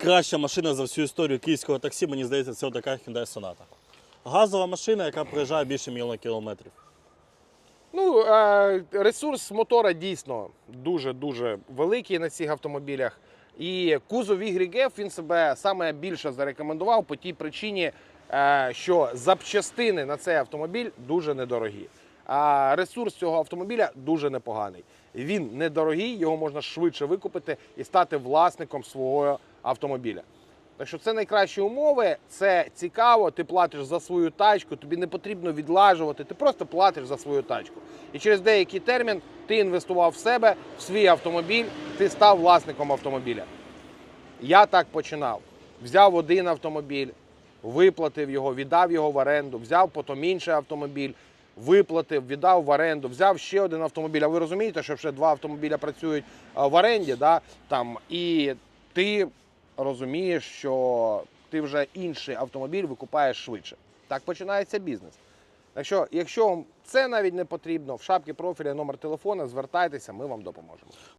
найкраща машина за всю історію київського таксі, мені здається, це така Hyundai Sonata. Газова машина, яка проїжджає більше мільйона кілометрів. Ну, е, ресурс мотора дійсно дуже-дуже великий на цих автомобілях. І кузов YF він себе саме більше зарекомендував по тій причині, е, що запчастини на цей автомобіль дуже недорогі. А ресурс цього автомобіля дуже непоганий. Він недорогий, його можна швидше викупити і стати власником свого автомобіля. Так що це найкращі умови, це цікаво, ти платиш за свою тачку, тобі не потрібно відлажувати, ти просто платиш за свою тачку. І через деякий термін ти інвестував в себе, в свій автомобіль, ти став власником автомобіля. Я так починав. Взяв один автомобіль, виплатив його, віддав його в оренду, взяв потім інший автомобіль, виплатив, віддав в оренду, взяв ще один автомобіль. А ви розумієте, що ще два автомобіля працюють в оренді, да? Там, і ти розумієш, що ти вже інший автомобіль викупаєш швидше. Так починається бізнес. Так що, якщо вам це навіть не потрібно, в шапці профіля номер телефона, звертайтеся, ми вам допоможемо.